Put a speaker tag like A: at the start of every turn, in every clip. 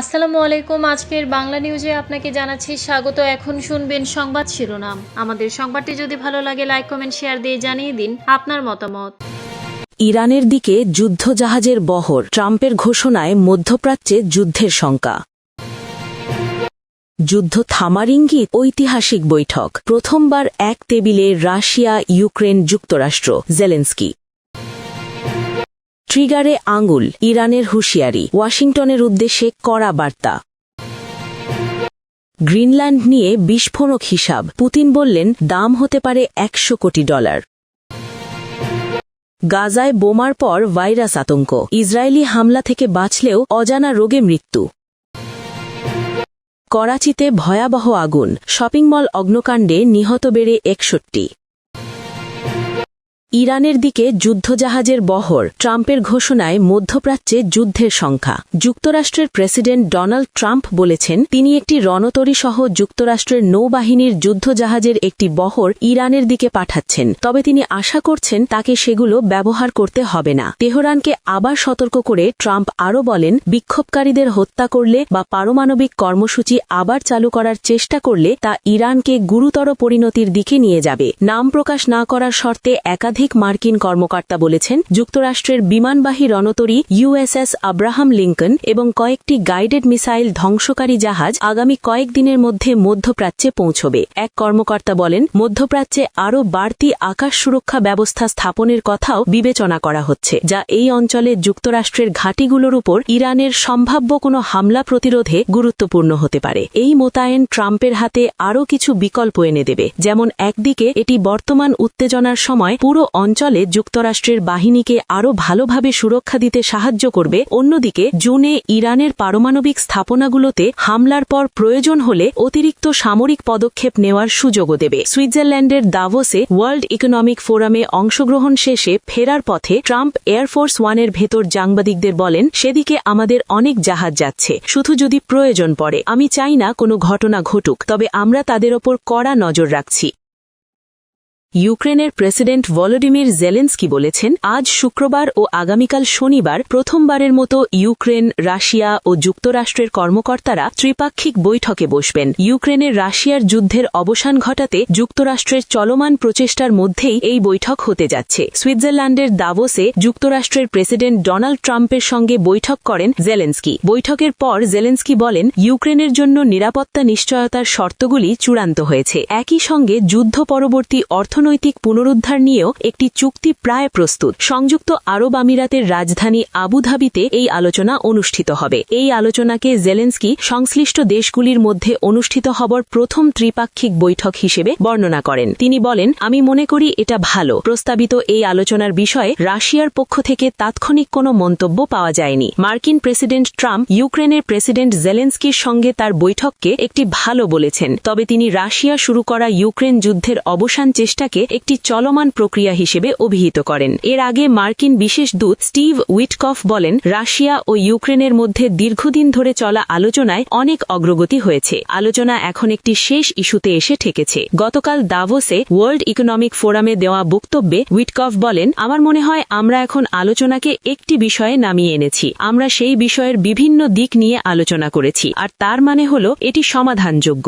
A: আসসালামু আলাইকুম। আজকের বাংলা নিউজে আপনাকে জানাচ্ছি স্বাগত। এখন শুনবেন সংবাদ শিরোনাম। আমাদের সংবাদটি যদি ভালো লাগে, লাইক, কমেন্ট, শেয়ার দিয়ে জানিয়ে দিন আপনার মতামত।
B: ইরানের দিকে যুদ্ধজাহাজের বহর, ট্রাম্পের ঘোষণায় মধ্যপ্রাচ্যে যুদ্ধের শঙ্কা। যুদ্ধ থামার ইঙ্গিত, ঐতিহাসিক বৈঠক। প্রথমবার এক টেবিলে রাশিয়া ইউক্রেন যুক্তরাষ্ট্র, জেলেন্সকি। ট্রিগারে আঙ্গুল ইরানের হুঁশিয়ারি, ওয়াশিংটনের উদ্দেশ্যে কড়া বার্তা। গ্রিনল্যান্ড নিয়ে বিস্ফোরক হিসাব, পুতিন বললেন, দাম হতে পারে একশো কোটি ডলার। গাজায় বোমার পর ভাইরাস আতঙ্ক, ইসরায়েলি হামলা থেকে বাঁচলেও অজানা রোগে মৃত্যু। করাচিতে ভয়াবহ আগুন, শপিং মল অগ্নকাণ্ডে নিহত বেড়ে একষট্টি। ইরানের দিকে যুদ্ধজাহাজের বহর, ট্রাম্পের ঘোষণায় মধ্যপ্রাচ্যে যুদ্ধের সংখ্যা। যুক্তরাষ্ট্রের প্রেসিডেন্ট ডোনাল্ড ট্রাম্প বলেছেন, তিনি একটি রণতরী সহ যুক্তরাষ্ট্রের নৌবাহিনীর যুদ্ধজাহাজের একটি বহর ইরানের দিকে পাঠাচ্ছেন। তবে তিনি আশা করছেন তাকে সেগুলো ব্যবহার করতে হবে না। তেহরানকে আবার সতর্ক করে ট্রাম্প আরও বলেন, বিক্ষোভকারীদের হত্যা করলে বা পারমাণবিক কর্মসূচি আবার চালু করার চেষ্টা করলে তা ইরানকে গুরুতর পরিণতির দিকে নিয়ে যাবে। নাম প্রকাশ না করার শর্তে একাধিক মার্কিন কর্মকর্তা বলেছেন, যুক্তরাষ্ট্রের বিমানবাহী রণতরী ইউএসএস আব্রাহাম লিঙ্কন এবং কয়েকটি গাইডেড মিসাইল ধ্বংসকারী জাহাজ আগামী কয়েকদিনের মধ্যে মধ্যপ্রাচ্যে পৌঁছবে। এক কর্মকর্তা বলেন, মধ্যপ্রাচ্যে আরও বাড়তি আকাশ সুরক্ষা ব্যবস্থা স্থাপনের কথাও বিবেচনা করা হচ্ছে, যা এই অঞ্চলে যুক্তরাষ্ট্রের ঘাঁটিগুলোর উপর ইরানের সম্ভাব্য কোনো হামলা প্রতিরোধে গুরুত্বপূর্ণ হতে পারে। এই মোতায়েন ট্রাম্পের হাতে আরও কিছু বিকল্প এনে দেবে, যেমন একদিকে এটি বর্তমান উত্তেজনার সময় পুরো অঞ্চলে যুক্তরাষ্ট্রের বাহিনীকে আরও ভালোভাবে সুরক্ষা দিতে সাহায্য করবে। অন্যদিকে, জুনে ইরানের পারমাণবিক স্থাপনাগুলোতে হামলার পর প্রয়োজন হলে অতিরিক্ত সামরিক পদক্ষেপ নেওয়ার সুযোগও দেবে। সুইজারল্যান্ডের দাভোসে ওয়ার্ল্ড ইকোনমিক ফোরামে অংশগ্রহণ শেষে ফেরার পথে ট্রাম্প এয়ারফোর্স ওয়ানের ভেতর সাংবাদিকদের বলেন, সেদিকে আমাদের অনেক জাহাজ যাচ্ছে, শুধু যদি প্রয়োজন পড়ে। আমি চাই না কোনো ঘটনা ঘটুক, তবে আমরা তাদের ওপর কড়া নজর রাখছি। ইউক্রেনের প্রেসিডেন্ট ভলোডিমির জেলেন্সকি বলেছেন, আজ শুক্রবার ও আগামীকাল শনিবার প্রথমবারের মতো ইউক্রেন, রাশিয়া ও যুক্তরাষ্ট্রের কর্মকর্তারা ত্রিপাক্ষিক বৈঠকে বসবেন। ইউক্রেনের রাশিয়ার যুদ্ধের অবসান ঘটাতে যুক্তরাষ্ট্রের চলমান প্রচেষ্টার মধ্যেই এই বৈঠক হতে যাচ্ছে। সুইজারল্যান্ডের দাভোসে যুক্তরাষ্ট্রের প্রেসিডেন্ট ডোনাল্ড ট্রাম্পের সঙ্গে বৈঠক করেন জেলেন্সকি। বৈঠকের পর জেলেন্সকি বলেন, ইউক্রেনের জন্য নিরাপত্তা নিশ্চয়তার শর্তগুলি চূড়ান্ত হয়েছে। একই সঙ্গে যুদ্ধ পরবর্তী অর্থনৈতিক পুনরুদ্ধার নিয়েও একটি চুক্তি প্রায় প্রস্তুত। সংযুক্ত আরব আমিরাতের রাজধানী আবুধাবিতে এই আলোচনা অনুষ্ঠিত হবে। এই আলোচনাকে জেলেন্সকি সংশ্লিষ্ট দেশগুলির মধ্যে অনুষ্ঠিত হবার প্রথম ত্রিপাক্ষিক বৈঠক হিসেবে বর্ণনা করেন। তিনি বলেন, আমি মনে করি এটা ভালো। প্রস্তাবিত এই আলোচনার বিষয়ে রাশিয়ার পক্ষ থেকে তাৎক্ষণিক কোনো মন্তব্য পাওয়া যায়নি। মার্কিন প্রেসিডেন্ট ট্রাম্প ইউক্রেনের প্রেসিডেন্ট জেলেন্সকির সঙ্গে তার বৈঠককে একটি ভালো বলেছেন। তবে তিনি রাশিয়া শুরু করা ইউক্রেন যুদ্ধের অবসান চেষ্টাকে একটি চলমান প্রক্রিয়া হিসেবে অভিহিত করেন। এর আগে মার্কিন বিশেষ দূত স্টিভ উইটকফ বলেন, রাশিয়া ও ইউক্রেনের মধ্যে দীর্ঘদিন ধরে চলা আলোচনায় অনেক অগ্রগতি হয়েছে। আলোচনা এখন একটি শেষ ইস্যুতে এসে ঠেকেছে। গতকাল দাভোসে ওয়ার্ল্ড ইকোনমিক ফোরামে দেওয়া বক্তব্যে উইটকফ বলেন, আমার মনে হয় আমরা এখন আলোচনাকে একটি বিষয়ে নামিয়ে এনেছি। আমরা সেই বিষয়ের বিভিন্ন দিক নিয়ে আলোচনা করেছি। আর তার মানে হল, এটি সমাধানযোগ্য।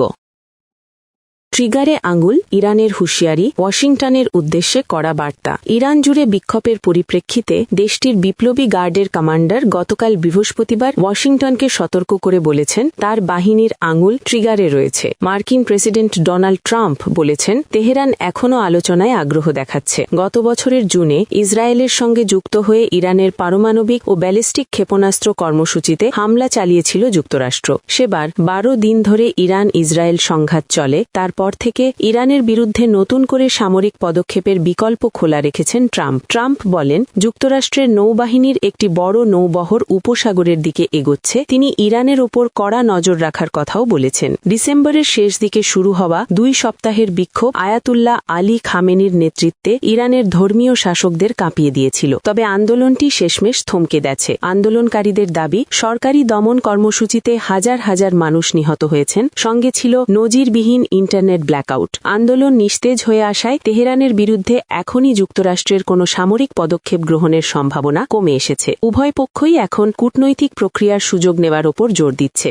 B: ট্রিগারে আঙ্গুল ইরানের হুঁশিয়ারি, ওয়াশিংটনের উদ্দেশ্যে কড়া বার্তা। ইরান জুড়ে বিক্ষোভের পরিপ্রেক্ষিতে দেশটির বিপ্লবী গার্ডের কমান্ডার গতকাল বৃহস্পতিবার ওয়াশিংটনকে সতর্ক করে বলেছেন, তার বাহিনীর আঙুল ট্রিগারে রয়েছে। মার্কিন প্রেসিডেন্ট ডোনাল্ড ট্রাম্প বলেছেন, তেহরান এখনও আলোচনায় আগ্রহ দেখাচ্ছে। গত বছরের জুনে ইসরায়েলের সঙ্গে যুক্ত হয়ে ইরানের পারমাণবিক ও ব্যালিস্টিক ক্ষেপণাস্ত্র কর্মসূচিতে হামলা চালিয়েছিল যুক্তরাষ্ট্র। সেবার বারো দিন ধরে ইরান ইসরায়েল সংঘাত চলে তারপর থেকে ইরানের বিরুদ্ধে নতুন করে সামরিক পদক্ষেপের বিকল্প খোলা রেখেছেন ট্রাম্প। ট্রাম্প বলেন, যুক্তরাষ্ট্রের নৌবাহিনীর একটি বড় নৌবহর উপসাগরের দিকে এগোচ্ছে। তিনি ইরানের ওপর কড়া নজর রাখার কথাও বলেছেন। ডিসেম্বরের শেষ দিকে শুরু হওয়া দুই সপ্তাহের বিক্ষোভ আয়াতুল্লাহ আলী খামেনির নেতৃত্বে ইরানের ধর্মীয় শাসকদের কাঁপিয়ে দিয়েছিল। তবে আন্দোলনটি শেষমেশ থমকে গেছে। আন্দোলনকারীদের দাবি, সরকারি দমন কর্মসূচিতে হাজার হাজার মানুষ নিহত হয়েছেন। সঙ্গে ছিল নজিরবিহীন ইন্টারনেট ইন্টারনেট ব্ল্যাকআউট। আন্দোলন নিস্তেজ হয়ে আসায় তেহরানের বিরুদ্ধে এখনই যুক্তরাষ্ট্রের কোনো সামরিক পদক্ষেপ গ্রহণের সম্ভাবনা কমে এসেছে। উভয় পক্ষই এখন কূটনৈতিক প্রক্রিয়ার সুযোগ নেওয়ার ওপর জোর দিচ্ছে।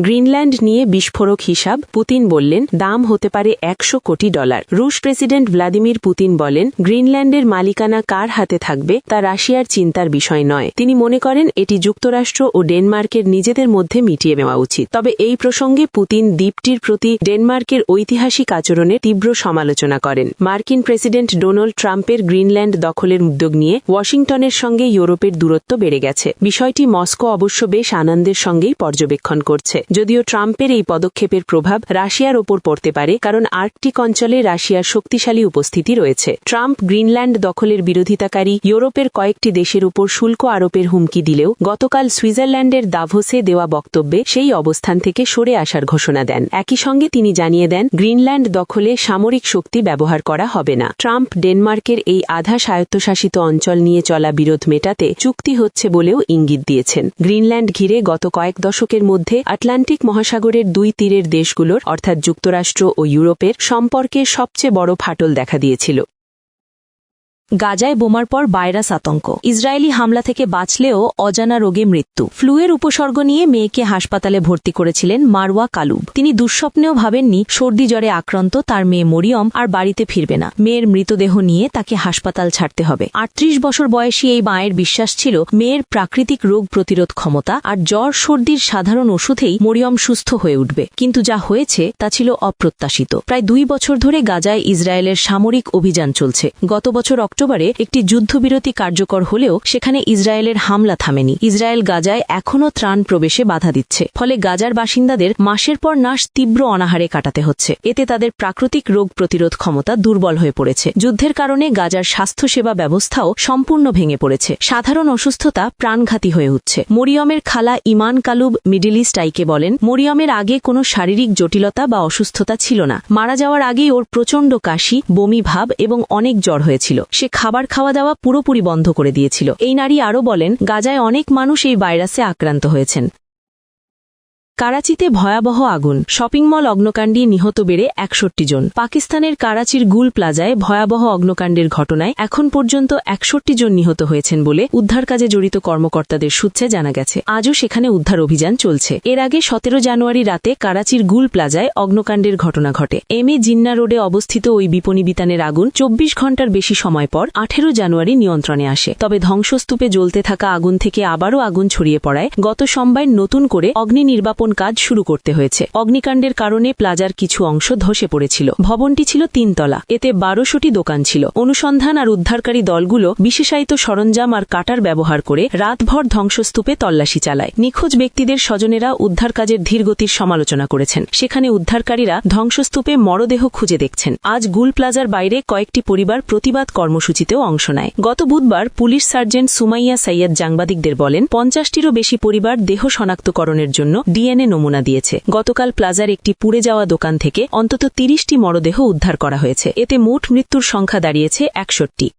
B: গ্রিনল্যান্ড নিয়ে বিস্ফোরক হিসাব পুতিন বললেন, দাম হতে পারে একশো কোটি ডলার। রুশ প্রেসিডেন্ট ভ্লাদিমির পুতিন বলেন, গ্রিনল্যান্ডের মালিকানা কার হাতে থাকবে তা রাশিয়ার চিন্তার বিষয় নয়। তিনি মনে করেন, এটি যুক্তরাষ্ট্র ও ডেনমার্কের নিজেদের মধ্যে মিটিয়ে নেওয়া উচিত। তবে এই প্রসঙ্গে পুতিন দ্বীপটির প্রতি ডেনমার্কের ঐতিহাসিক আচরণে তীব্র সমালোচনা করেন। মার্কিন প্রেসিডেন্ট ডোনাল্ড ট্রাম্পের গ্রিনল্যান্ড দখলের উদ্যোগ নিয়ে ওয়াশিংটনের সঙ্গে ইউরোপের দূরত্ব বেড়ে গেছে। বিষয়টি মস্কো অবশ্য বেশ আনন্দের সঙ্গেই পর্যবেক্ষণ করছে। যদিও ট্রাম্পের এই পদক্ষেপের প্রভাব রাশিয়ার ওপর পড়তে পারে, কারণ আর্কটিক অঞ্চলে রাশিয়ার শক্তিশালী উপস্থিতি রয়েছে। ট্রাম্প গ্রিনল্যান্ড দখলের বিরোধিতাকারী ইউরোপের কয়েকটি দেশের উপর শুল্ক আরোপের হুমকি দিলেও গতকাল সুইজারল্যান্ডের দাভোসে দেওয়া বক্তব্যে সেই অবস্থান থেকে সরে আসার ঘোষণা দেন। একই সঙ্গে তিনি জানিয়ে দেন, গ্রিনল্যান্ড দখলে সামরিক শক্তি ব্যবহার করা হবে না। ট্রাম্প ডেনমার্কের এই আধা স্বায়ত্তশাসিত অঞ্চল নিয়ে চলা বিরোধ মেটাতে চুক্তি হচ্ছে বলেও ইঙ্গিত দিয়েছেন। গ্রিনল্যান্ড ঘিরে গত কয়েক দশকের মধ্যে আটলান্টিক মহাসাগরের দুই তীরের দেশগুলোর, অর্থাৎ যুক্তরাষ্ট্র ও ইউরোপের সম্পর্কে সবচেয়ে বড় ফাটল দেখা দিয়েছিল। গাজায় বোমার পর ভাইরাস আতঙ্ক। ইসরায়েলি হামলা থেকে বাঁচলেও অজানা রোগে মৃত্যু। ফ্লুয়ের উপসর্গ নিয়ে মেয়েকে হাসপাতালে ভর্তি করেছিলেন মারওয়া কালুব। তিনি দুঃস্বপ্নেও ভাবেননি সর্দি জ্বরে আক্রান্ত তার মেয়ে মরিয়ম আর বাড়িতে ফিরবে না। মেয়ের মৃতদেহ নিয়ে তাকে হাসপাতাল ছাড়তে হবে। আটত্রিশ বছর বয়সী এই মায়ের বিশ্বাস ছিল মেয়ের প্রাকৃতিক রোগ প্রতিরোধ ক্ষমতা আর জ্বর সর্দির সাধারণ ওষুধেই মরিয়ম সুস্থ হয়ে উঠবে। কিন্তু যা হয়েছে তা ছিল অপ্রত্যাশিত। প্রায় দুই বছর ধরে গাজায় ইসরায়েলের সামরিক অভিযান চলছে। গত বছর অক্টোবরে একটি যুদ্ধবিরতি কার্যকর হলেও সেখানে ইসরায়েলের হামলা থামেনি। ইসরায়েল গাজায় এখনও ত্রাণ প্রবেশে বাধা দিচ্ছে। ফলে গাজার বাসিন্দাদের মাসের পর মাস তীব্র অনাহারে কাটাতে হচ্ছে। এতে তাদের প্রাকৃতিক রোগ প্রতিরোধ ক্ষমতা দুর্বল হয়ে পড়েছে। যুদ্ধের কারণে গাজার স্বাস্থ্যসেবা ব্যবস্থাও সম্পূর্ণ ভেঙে পড়েছে। সাধারণ অসুস্থতা প্রাণঘাতী হয়ে উঠছে। মরিয়মের খালা ইমান কালুব মিডিল ইস্ট আইকে বলেন, মরিয়মের আগে কোনো শারীরিক জটিলতা বা অসুস্থতা ছিল না। মারা যাওয়ার আগেই ওর প্রচণ্ড কাশি, বমি ভাব এবং অনেক জ্বর হয়েছিল। সে খাবার খাওয়া দাওয়া পুরোপুরি বন্ধ করে দিয়েছিল। এই নারী আরও বলেন, গাজায় অনেক মানুষ এই ভাইরাসে আক্রান্ত হয়েছেন। কারাচিতে ভয়াবহ আগুন। শপিং মল অগ্নকাণ্ডে নিহত বেড়ে একষট্টি জন। পাকিস্তানের কারাচির গুল প্লাজায় ভয়াবহ অগ্নকাণ্ডের ঘটনায় এখন পর্যন্ত একষট্টি জন নিহত হয়েছেন বলে উদ্ধার কাজে জড়িত কর্মকর্তাদের সূত্রে জানা গেছে। আজও সেখানে উদ্ধার অভিযান চলছে। এর আগে সতেরো জানুয়ারি রাতে কারাচির গুল প্লাজায় অগ্নকাণ্ডের ঘটনা ঘটে। এম এ জিন্না রোডে অবস্থিত ওই বিপণী বিতানের আগুন চব্বিশ ঘণ্টার বেশি সময় পর আঠেরো জানুয়ারি নিয়ন্ত্রণে আসে। তবে ধ্বংসস্তূপে জ্বলতে থাকা আগুন থেকে আবারও আগুন ছড়িয়ে পড়ায় গত সোমবার নতুন করে অগ্নি নির্বাপন কাজ শুরু করতে হয়েছে। অগ্নিকাণ্ডের কারণে প্লাজার কিছু অংশ ধসে পড়েছিল। ভবনটি ছিল তিনতলা। এতে বারোশোটি দোকান ছিল। অনুসন্ধান আর উদ্ধারকারী দলগুলো বিশেষায়িত সরঞ্জাম আর কাটার ব্যবহার করে রাতভর ধ্বংসস্তূপে তল্লাশি চালায়। নিখোঁজ ব্যক্তিদের স্বজনেরা উদ্ধার কাজের ধীরগতির সমালোচনা করেছেন। সেখানে উদ্ধারকারীরা ধ্বংসস্তূপে মরদেহ খুঁজে দেখছেন। আজ গুল প্লাজার বাইরে কয়েকটি পরিবার প্রতিবাদ কর্মসূচিতেও অংশ নেয়। গত বুধবার পুলিশ সার্জেন্ট সুমাইয়া সাইয়াদ সাংবাদিকদের বলেন, পঞ্চাশটিরও বেশি পরিবার দেহ শনাক্তকরণের জন্য ডিএনএ নমুনা দিয়েছে। গতকাল প্লাজার একটি পুড়ে যাওয়া দোকান থেকে অন্তত তিরিশটি মরদেহ উদ্ধার করা হয়েছে। এতে মোট মৃত্যুর সংখ্যা দাঁড়িয়েছে একষট্টি।